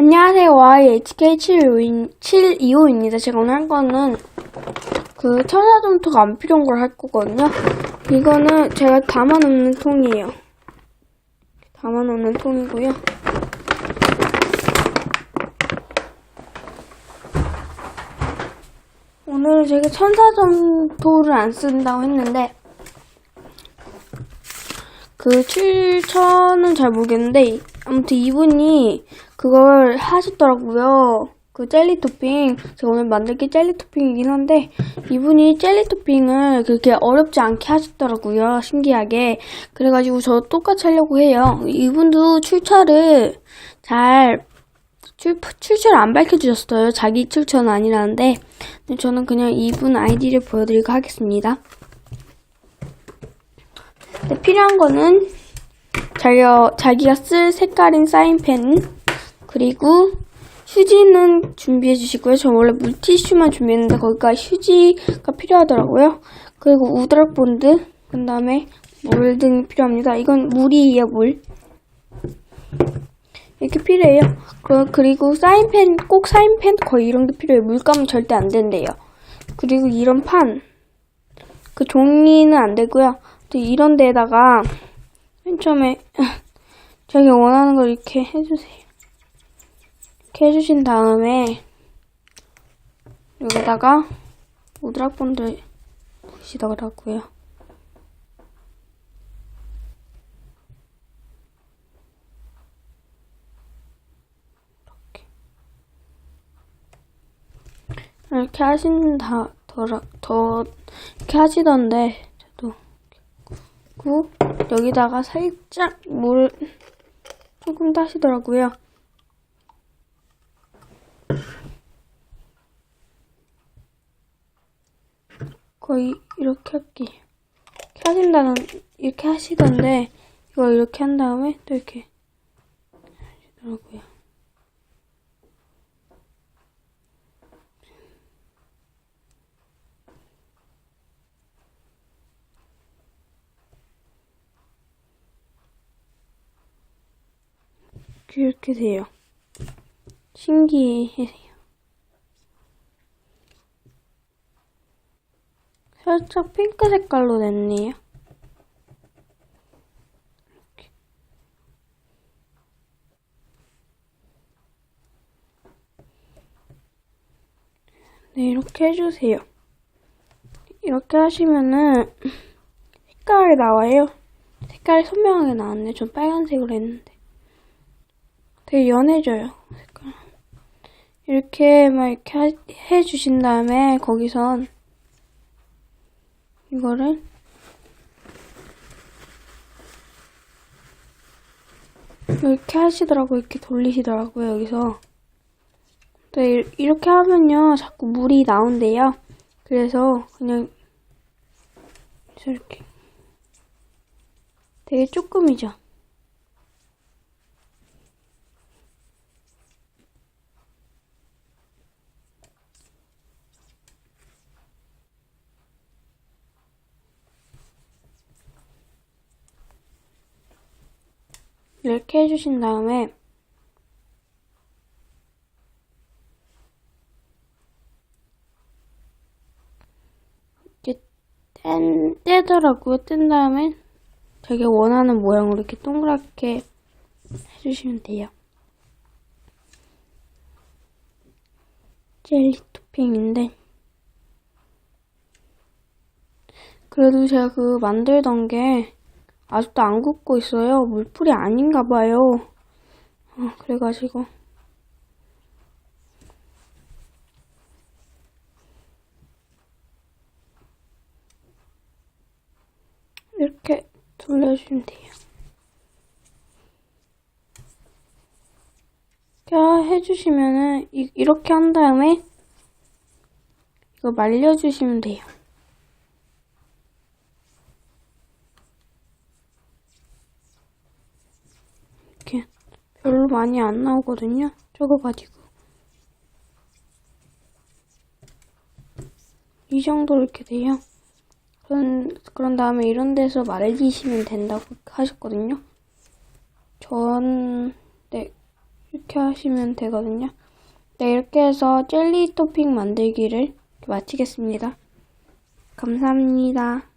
안녕하세요. YHK725입니다. 제가 오늘 할 거는 그 천사점토가 안 필요한 걸 할 거거든요. 이거는 제가 담아놓는 통이에요. 담아놓는 통이고요. 오늘 제가 천사점토를 안 쓴다고 했는데 그 7천은 잘 모르겠는데 아무튼 이분이 그걸 하셨더라고요. 그 젤리 토핑 제가 오늘 만들 게 젤리 토핑이긴 한데 이분이 젤리 토핑을 그렇게 어렵지 않게 하셨더라고요. 신기하게 그래가지고 저 똑같이 하려고 해요. 이분도 출처를 잘 출, 출처를 안 밝혀주셨어요. 자기 출처는 아니라는데 저는 그냥 이분 아이디를 보여드리고 하겠습니다. 필요한 거는 자기가, 자기가 쓸 색깔인 사인펜 그리고 휴지는 준비해 주시고요. 저 원래 물티슈만 준비했는데 거기가 휴지가 필요하더라고요. 그리고 우드락 본드 그 다음에 물 등이 필요합니다. 이건 물이에요 물. 이렇게 필요해요. 그- 그리고 사인펜 꼭 사인펜 거의 이런 게 필요해요. 물감은 절대 안 된대요. 그리고 이런 판. 그 종이는 안 되고요. 또 이런 데다가 맨 처음에 자기 원하는 걸 이렇게 해주세요. 이렇게 해주신 다음에 여기다가 우드락본드 부시더라고요. 이렇게 하신다 더라 더 이렇게 하시던데 저도 고 여기다가 살짝 물 조금 따시더라고요. 거의 이렇게 할게요. 이렇게 하신다는 이렇게 하시던데 이거 이렇게 한 다음에 또 이렇게 하시더라고요. 이렇게 돼요. 신기해요. 살짝 핑크 색깔로 냈네요. 이렇게. 네, 이렇게 해주세요. 이렇게 하시면은 색깔이 나와요. 색깔이 선명하게 나왔네. 전 빨간색으로 했는데. 되게 연해져요. 색깔. 이렇게 막 이렇게 하- 해주신 다음에 거기선 이거를 이렇게 하시더라고요. 이렇게 돌리시더라고요. 여기서. 이- 이렇게 하면요. 자꾸 물이 나온대요. 그래서 그냥 이렇게 되게 조금이죠. 이렇게 해주신 다음에 이렇게 뗀, 떼더라고요. 뗀 다음에 자기 원하는 모양으로 이렇게 동그랗게 해주시면 돼요. 젤리 토핑인데 그래도 제가 그 만들던 게 아직도 안 굽고 있어요. 물풀이 아닌가 봐요. 어, 그래가지고. 이렇게 돌려주면 돼요. 이렇게 해주시면은, 이, 이렇게 한 다음에, 이거 말려주시면 돼요. 이렇게 많이 안 나오거든요. 적어가지고. 이 정도 이렇게 돼요. 그런, 그런 다음에 이런 데서 말해주시면 된다고 하셨거든요. 전, 네, 이렇게 하시면 되거든요. 네, 이렇게 해서 젤리 토핑 만들기를 마치겠습니다. 감사합니다.